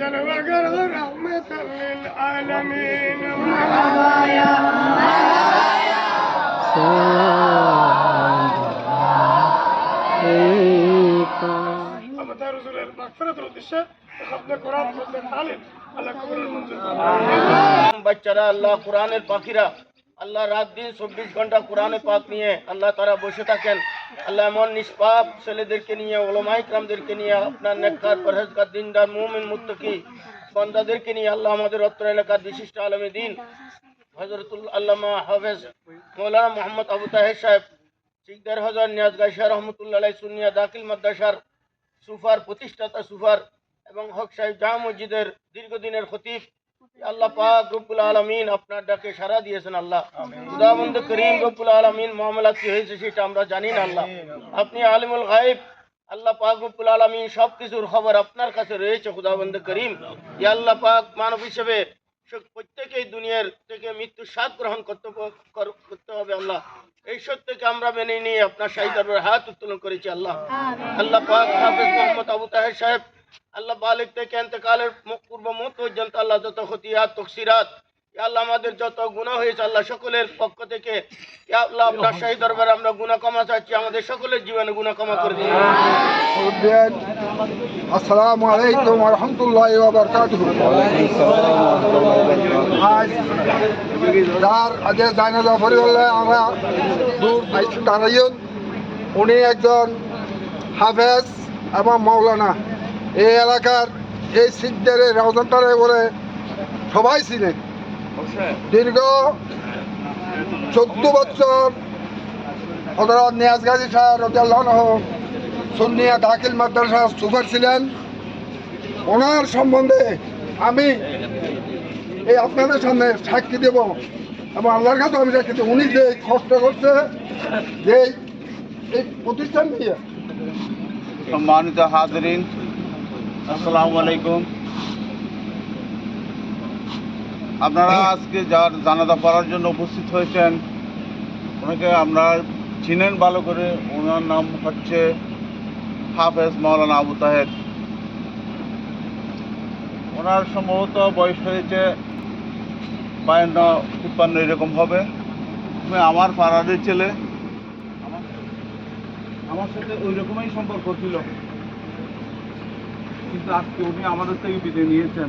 جلوة رحمة للعالمين. مرحبا يا مرحبا يا أما رسول المغفرة والدشة خبنا قرآن خبنا تعلم على كبر المنزل. বাচ্চারা আল্লাহ কোরআনের পাখিরা আল্লাহ রাত দিন চব্বিশ ঘণ্টা কোরআনে পাক নিয়ে আল্লাহ তারা বসে থাকেন। আল্লাহ এমন নিষ্পাপ ছেলেদেরকে নিয়ে ওলমাই ক্রামদেরকে নিয়ে, আপনার নেককার, পরহেজগার, দিনদার, মুমিন, মুত্তকি বন্দাদেরকে নিয়ে আল্লাহ আমাদের অত্র এলাকার বিশিষ্ট আলমী দিন। হজরতুল আল্লামা হাফেজ মৌলানা মোহাম্মদ আবু তাহের সাহেব, শিকদার হজর, নিয়াজ গাইশা রহমতুল্লাহ সুনিয়া দাখিল মাদ্রাসার সুফার, প্রতিষ্ঠাতা সুফার এবং হক সাহেব জামা মসজিদের দীর্ঘদিনের খতিব আল্লাহ পাক রব্বুল আলমিন আপনার ডাকে সারা দিয়েছেন আল্লাহ। খুদাবন্দ করিম রব্বুল আলমিন মামলা কি হয়েছে সেটা আমরা জানি না আল্লাহ। আপনি আলিমুল গায়েব আল্লাহ পাক রব্বুল আলমিন সব কিছুর খবর আপনার কাছে রয়েছে খুদাবন্দ করিম। ইয়া আল্লাহ পাক মানব হিসেবে প্রত্যেকেই দুনিয়ার থেকে মৃত্যুর স্বাদ গ্রহণ করতে করতে হবে আল্লাহ। এই সত্যকে আমরা মেনে নিয়ে আপনার শাহী দরবারে হাত উত্তোলন করেছি আল্লাহ। আল্লাহ পাক হাফিজ মোহাম্মদ আবু তাহের সাহেব আল্লাহ বালিক থেকে এতেকালের পূর্ব মুহূর্ত পর্যন্ত আল্লাহ যত খতিয়াত, তকসিরাত আল্লাহ আমাদের যত গুনাহ হয়েছে আল্লাহ সকলের পক্ষ থেকে আল্লাহ আপনার শাহী দরবারে আমরা গুনাহ ক্ষমা চাচ্ছি, আমাদের সকলের জীবনে গুনাহ ক্ষমা করে দিন। আসসালামু আলাইকুম রহমতুল্লাহ বারকাতুহ আজ যার আজকে আমরা দূর উনি একজন হাফেজ এবং মৌলানা এই এলাকার এই সিদ্ধারে রওজনটারে বলে সবাই চিনে। দীর্ঘ চোদ্দ বছর হজরত নিয়াজ গাজী সাহেব রজাল্লাহ সুন্নিয়া দাখিল মাদ্রাসা সুপার ছিলেন। ওনার সম্বন্ধে আমি এই আপনাদের সামনে সাক্ষী দেব এবং আল্লাহর কাছে আমি সাক্ষী দেব। উনি যে কষ্ট করছে যে এই প্রতিষ্ঠান নিয়ে সম্মানিত হাজরিন আসসালামু আলাইকুম। আপনারা আজকে যার জানাজা পড়ার জন্য উপস্থিত হয়েছেন ওনাকে আমরা চিনেন ভালো করে। ওনার নাম হচ্ছে হাফেজ মাওলানা আবু তাহেদ ওনার সম্ভবত বয়স হয়েছে বায়ান্ন তিপ্পান্ন এরকম হবে। তুমি আমার পাড়ারের ছেলে। আমার সাথে ওই রকমই সম্পর্ক ছিল। কিন্তু আজকে উনি আমাদের থেকে বিদায় নিয়েছেন।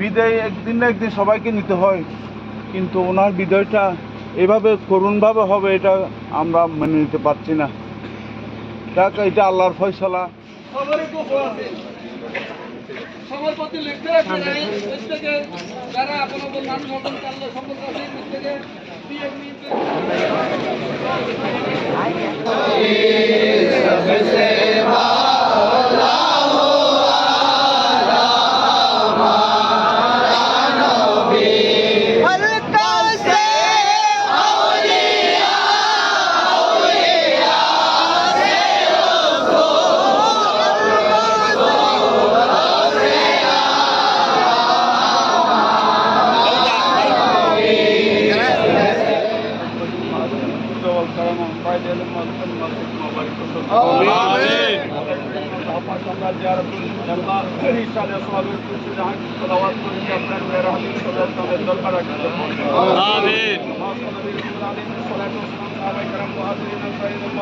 বিদায় একদিন না একদিন সবাইকে নিতে হয়, কিন্তু ওনার বিদায়টা এভাবে করুণভাবে হবে এটা আমরা মেনে নিতে পারছি না। দেখ এটা আল্লাহর ফয়সলা। সবার পাক আমরা জিয়ারত আল্লাহ ইনশাআল্লাহ সবের কিছু জাহান সালাওয়াত করি আমিন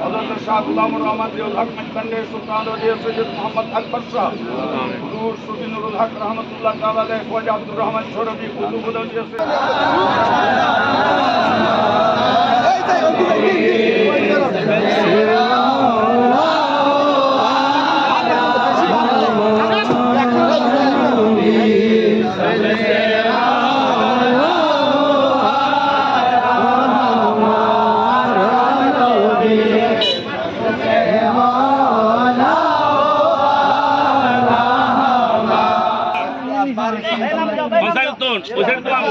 হযরত শাহ গুলামুর রহমান জিউল হক মজবান্ডারি সুলতান ওলিয়া সৈয়দ মোহাম্মদ আকবর শাহ। হুজুর সুফি নুরুল হক রহমাতুল্লাহ তাআলা খোজা আব্দুর রহমান শরফি কুতুবুল আউলিয়া Pues entonces, pues entonces